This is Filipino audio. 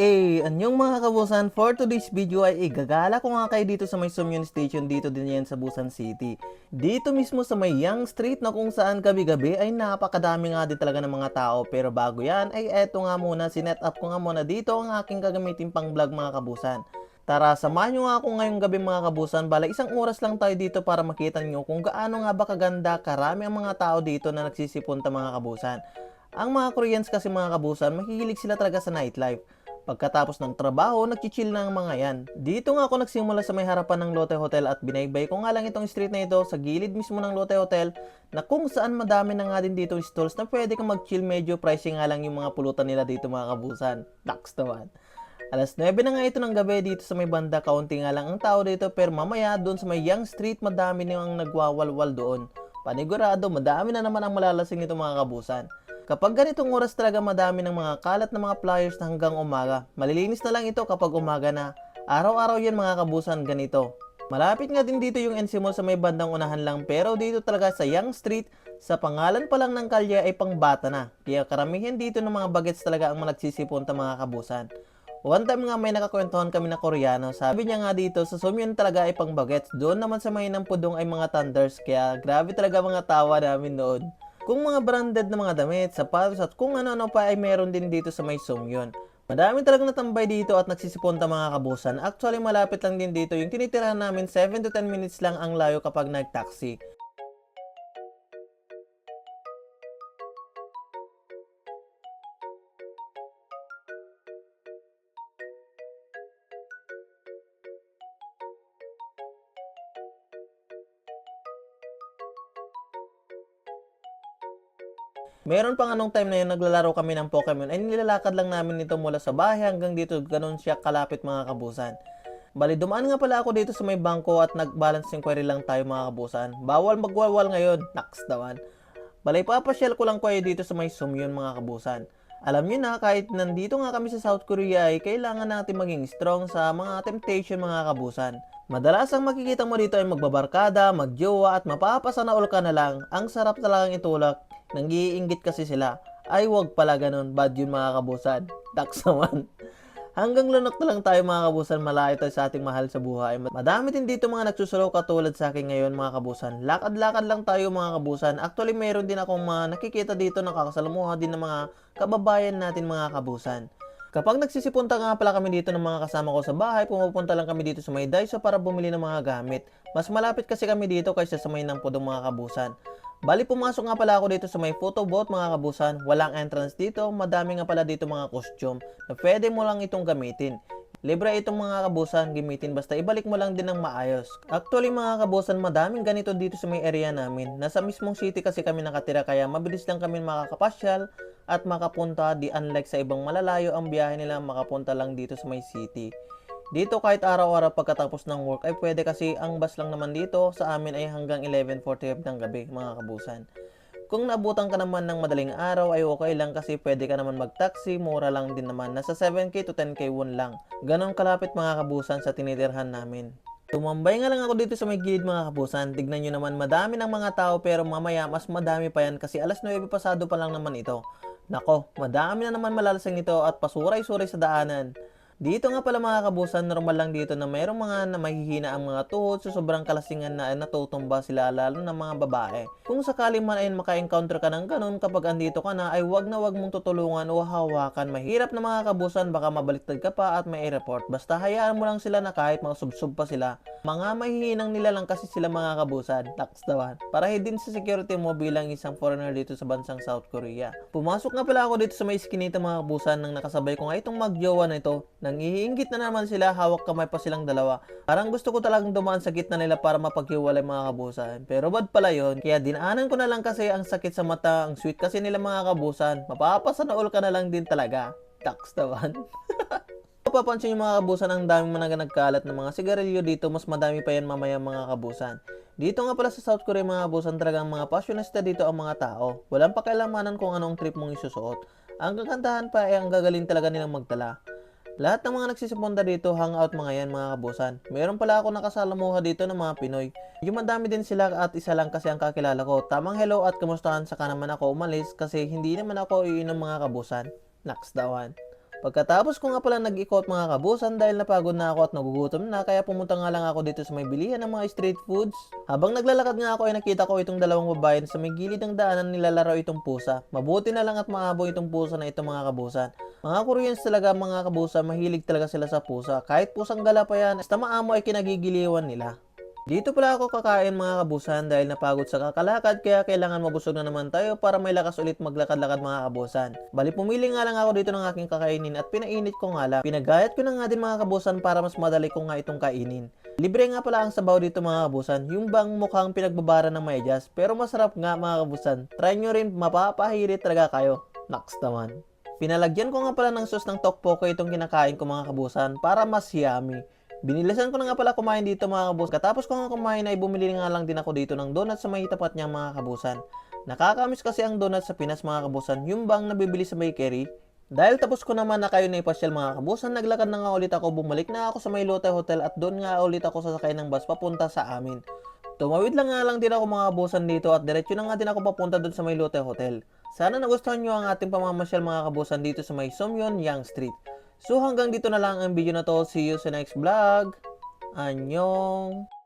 Eh, anyong mga kabusan, for today's video ay igagala ko nga kayo dito sa may Sumyun Station dito din yan sa Busan City. Dito mismo sa may Young Street na kung saan gabi-gabi ay napakadami nga din talaga ng mga tao. Pero bago yan ay eto nga muna, sinet up ko nga muna dito ang aking gagamitin pang vlog mga kabusan. Tara, samahan nyo nga ako ngayong gabi mga kabusan. Bala, isang oras lang tayo dito para makita nyo kung gaano nga ba kaganda, karami ang mga tao dito na nagsisipunta mga kabusan. Ang mga Koreans kasi mga kabusan, mahihilig sila talaga sa nightlife. Pagkatapos ng trabaho, nagchichill na ang mga yan. Dito nga ako nagsimula sa may harapan ng Lotte Hotel at binaybay ko nga lang itong street na ito sa gilid mismo ng Lotte Hotel na kung saan madami na nga din dito stalls na pwede kang mag-chill medyo pricey nga lang yung mga pulutan nila dito mga kabusan. Tax naman. Alas 9 na nga ito ng gabi dito sa may banda, kaunti nga lang ang tao dito pero mamaya doon sa may Young Street madami na ang nagwawalwal doon. Panigurado, madami na naman ang malalasing nito mga kabusan. Kapag ganitong oras talaga madami ng mga kalat na mga flyers na hanggang umaga. Malilinis na lang ito kapag umaga na. Araw-araw yan mga kabusan ganito. Malapit nga din dito yung NC Mall sa may bandang unahan lang pero dito talaga sa Young Street, sa pangalan pa lang ng kalye ay pangbata na. Kaya karamihan dito ng mga bagets talaga ang nagsisipunta mga kabusan. One time nga may nakakwentuhan kami na Koreano. Sabi niya nga dito, sa Sumyun talaga ay pang bagets. Doon naman sa may ng pudong ay mga thunders. Kaya grabe talaga mga tawa namin noon. Kung mga branded na mga damit, sapatos at kung ano-ano pa ay meron din dito sa may Sumyun. Madami talagang natambay dito at nagsisipunta mga kabusan. Actually malapit lang din dito yung tinitirahan namin 7 to 10 minutes lang ang layo kapag nag-taxi. Meron pa nga nung time na yun, naglalaro kami ng Pokemon, ay nilalakad lang namin ito mula sa bahay hanggang dito, ganun siya kalapit mga kabusan. Bali, dumaan nga pala ako dito sa may bangko at nag-balance inquiry lang tayo mga kabusan. Bawal magwalwal ngayon, naks naman. Bali, papasyal ko lang kayo dito sa may Sumyun mga kabusan. Alam nyo na, kahit nandito nga kami sa South Korea ay kailangan natin maging strong sa mga temptation mga kabusan. Madalas ang makikita mo dito ay magbabarkada, magjowa at mapapasana all ka na lang. Ang sarap talagang itulak. Nangiinggit kasi sila. Ay wag pala ganun, bad yun mga kabusan. Taks naman. Hanggang lunok na lang tayo mga kabusan, malayo tayo sa ating mahal sa buhay. Madami din dito mga nagsusulo katulad sa akin ngayon mga kabusan. Lakad-lakad lang tayo mga kabusan. Actually meron din akong mga nakikita dito nakakasalamuha din ng mga kababayan natin mga kabusan. Kapag nagsisipunta nga pala kami dito ng mga kasama ko sa bahay, pumupunta lang kami dito sa may Daiso para bumili ng mga gamit. Mas malapit kasi kami dito kaysa sa may Nampudong mga kabusan. Bali pumasok nga pala ako dito sa may photo booth mga kabusan. Walang entrance dito, madami nga pala dito mga costume na pwede mo lang itong gamitin. Libre itong mga kabusan gamitin basta ibalik mo lang din ng maayos. Actually mga kabusan, madaming ganito dito sa may area namin. Nasa mismong city kasi kami nakatira kaya mabilis lang kami makakapasyal at makapunta di unlike sa ibang malalayo ang biyahe nila makapunta lang dito sa may city. Dito kahit araw-araw pagkatapos ng work ay pwede kasi ang bus lang naman dito sa amin ay hanggang 11.45 ng gabi mga kabusan. Kung nabutan ka naman ng madaling araw ay okay lang kasi pwede ka naman mag-taxi, mura lang din naman. Nasa 7k to 10k won lang. Ganon kalapit mga kabusan sa tinitirhan namin. Tumambay nga lang ako dito sa may gilid mga kabusan. Tignan nyo naman madami ng mga tao pero mamaya mas madami pa yan kasi alas 9 pasado pa lang naman ito. Nako, madami na naman malalasing ito at pasuray-suray sa daanan. Dito nga pala mga kabusan, normal lang dito na mayroong mga na mahihina ang mga tuhod sa sobrang kalasingan na natutumba sila lalo ng mga babae. Kung sakali man ay maka-encounter ka ng ganun kapag andito ka na ay wag na wag mong tutulungan o hawakan. Mahirap na mga kabusan, baka mabaliktad ka pa at may report. Basta hayaan mo lang sila na kahit mausubsub pa sila. Mga mahihinang nila lang kasi sila mga kabusan. Tax dawan. Para din sa security mo bilang isang foreigner dito sa bansang South Korea. Pumasok nga pala ako dito sa may skinita mga kabusan nang nakasabay ko nga itong magjowa na ito Nangihinggit na naman sila, hawak kamay pa silang dalawa. Parang gusto ko talagang dumaan sa gitna nila para mapaghiwalay mga kabusan. Pero bad pala yon Kaya dinaanan ko na lang kasi ang sakit sa mata, ang sweet kasi nila mga kabusan. Mapapasanaol ka na lang din talaga. Tax naman. Papansin yung mga kabusan, ang dami mga nagkalat ng mga sigarilyo dito, mas madami pa yan mamaya mga kabusan. Dito nga pala sa South Korea mga kabusan, talagang mga passionista dito ang mga tao. Walang pakialamanan kung anong trip mong isusuot. Ang kagandahan pa ay ang gagaling talaga nilang magdala. Lahat ng mga nagsisipunta dito, hangout mga yan mga kabusan. Meron pala ako nakasalamuha dito ng mga Pinoy. Yung madami din sila at isa lang kasi ang kakilala ko. Tamang hello at kamustahan saka naman ako umalis kasi hindi naman ako iinom mga kabusan. Next dawan. Pagkatapos ko nga pala nag-ikot mga kabusan dahil napagod na ako at nagugutom na kaya pumunta nga lang ako dito sa may bilihan ng mga street foods. Habang naglalakad nga ako ay nakita ko itong dalawang babae sa may gilid ng daanan nilalaro itong pusa. Mabuti na lang at maabong itong pusa na ito mga kabusan. Mga Koreans talaga mga kabusa, mahilig talaga sila sa pusa. Kahit pusang gala pa yan, basta maamo ay kinagigiliwan nila. Dito pala ako kakain mga kabusan dahil napagod sa kakalakad kaya kailangan mabusog na naman tayo para may lakas ulit maglakad-lakad mga kabusan. Bali pumili nga lang ako dito ng aking kakainin at pinainit ko nga lang. Pinagayat ko na nga din mga kabusan para mas madali ko nga itong kainin. Libre nga pala ang sabaw dito mga kabusan, yung bang mukhang pinagbabara ng medyas pero masarap nga mga kabusan. Try nyo rin, mapapahirit talaga kayo. Next naman. Pinalagyan ko nga pala ng sauce ng tokpoke itong kinakain ko mga kabusan para mas yummy. Binilisan ko na nga pala kumain dito mga kabus. Katapos ko nga kumain ay bumili nga lang din ako dito ng donut sa may tapat niya mga kabusan. Nakakamiss kasi ang donut sa Pinas mga kabusan, yung bang nabibili sa bakery. Dahil tapos ko naman na kayo na ipasyal mga kabusan, naglakad na nga ulit ako, bumalik na ako sa may Lotte Hotel at doon nga ulit ako sasakay ng bus papunta sa amin. Tumawid lang nga lang din ako mga kabusan dito at diretso na nga din ako papunta doon sa may Lotte Hotel. Sana nagustuhan nyo ang ating pamamasyal mga kabusan dito sa may Somyon, Yang Street. So hanggang dito na lang ang video na to. See you sa next vlog. Anyong!